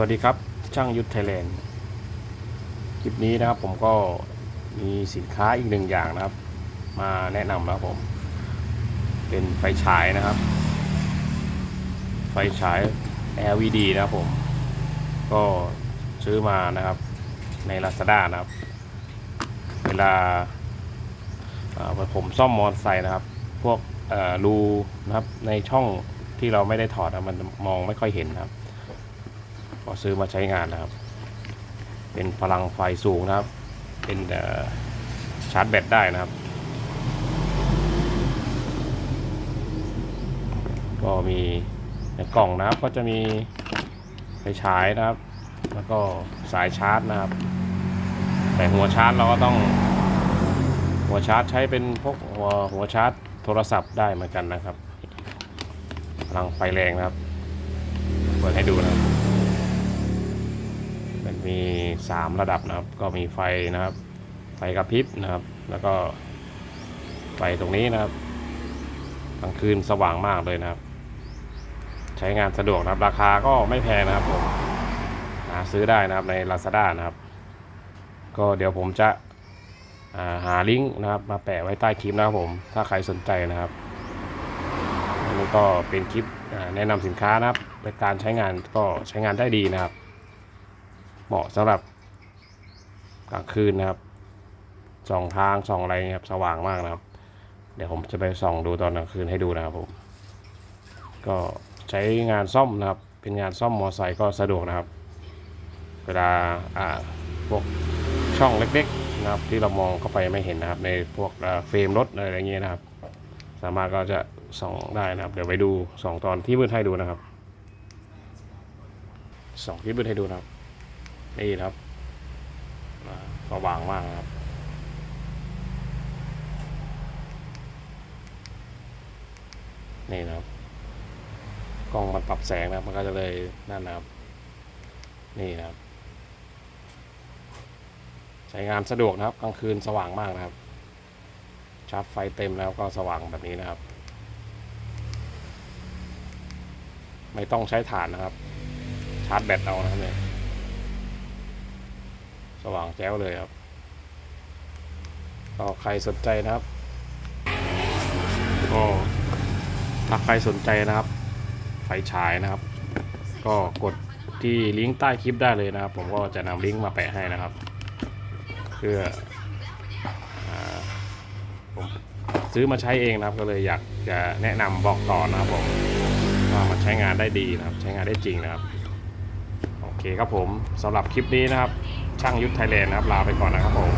วัสดีครับ ช่างยุทธไทยแลนด์คลิปนี้นะครับผมก็มีสินค้าอีกหนึ่งอย่างนะครับ มาแนะนำนะครับผม เป็นไฟฉายนะครับ ไฟฉาย LED นะครับผม ก็ซื้อมานะครับใน Lazada นะครับ เวลาเอ่อผมซ่อมมอเตอร์ไซค์นะครับ พวกรูนะครับในช่องที่เราไม่ได้ถอดนะมันมองไม่ค่อยเห็นนะครับ ก็ซื้อมาใช้งานนะครับ เป็นพลังไฟสูงนะครับ เป็นชาร์จแบตได้นะครับ ก็มีในกล่องนะครับก็จะมีไฟฉายนะครับ แล้วก็สายชาร์จนะครับ แต่หัวชาร์จเราก็ต้องหัวชาร์จใช้เป็นพวกหัวหัวชาร์จโทรศัพท์ได้เหมือนกันนะครับพลังไฟแรงนะครับ เปิดให้ดูนะครับ มันมี 3 ระดับนะครับ ก็มีไฟนะครับ ไฟกระพริบนะครับ แล้วก็ไฟตรงนี้นะครับกลางคืนสว่างมากเลยนะครับ ใช้งานสะดวกนะครับ ราคาก็ไม่แพงนะครับผมหาซื้อได้นะครับใน Lazada นะครับ ก็เดี๋ยวผมจะาหาลิงก์นะครับ มาแปะไว้ใต้คลิปนะครับผม ถ้าใครสนใจนะครับอันนี้ก็เป็นคลิปแนะนำสินค้านะครับในการใช้งานก็ใช้งานได้ดีนะครับ เหมาะสำหรับกลางคืนนะครับส่องทางส่องอะไรเงี้ยครับสว่างมากนะครับ เดี๋ยวผมจะไปส่องดูตอนกลางคืนให้ดูนะครับผม ก็ใช้งานซ่อมนะครับ เป็นงานซ่อมมอไซค์ก็สะดวกนะครับ เวลาอ่าพวกช่องเล็กๆนะครับ ที่เรามองเข้าไปไม่เห็นนะครับ ในพวกเฟรมรถอะไรอย่างเงี้ยนะครับ สามารถก็จะส่องได้นะครับ เดี๋ยวไปดูส่องตอนที่มืดให้ดูนะครับส่องที่มืดให้ดูนะครับ นี่ครับสว่างมากครับ นี่นะครับ กล้องมันปรับแสงนะมันก็จะเลยนั่นนะครับ นี่นะครับ ใช้งานสะดวกนะครับ กลางคืนสว่างมากนะครับ ชาร์จไฟเต็มแล้วก็สว่างแบบนี้นะครับ ไม่ต้องใช้ถ่านนะครับ ชาร์จแบตเอานะครับเนี่ย ว่างแจ้วเลยครับก็ใครสนใจนะครับก็ถ้าใครสนใจนะครับ ไฟฉายนะครับ ก็กดที่ลิงก์ใต้คลิปได้เลยนะครับ ผมก็จะนำลิงก์มาแปะให้นะครับ เพื่ออผมซื้อมาใช้เองนะครับ ก็เลยอยากจะแนะนำบอกต่อนะครับผมว่ามันใช้งานได้ดีนะครับ ใช้งานได้จริงนะครับ โอเคครับผมสำหรับคลิปนี้นะครับ ช่างยุทธไทยแลนด์นะครับลาไปก่อนนะครับผม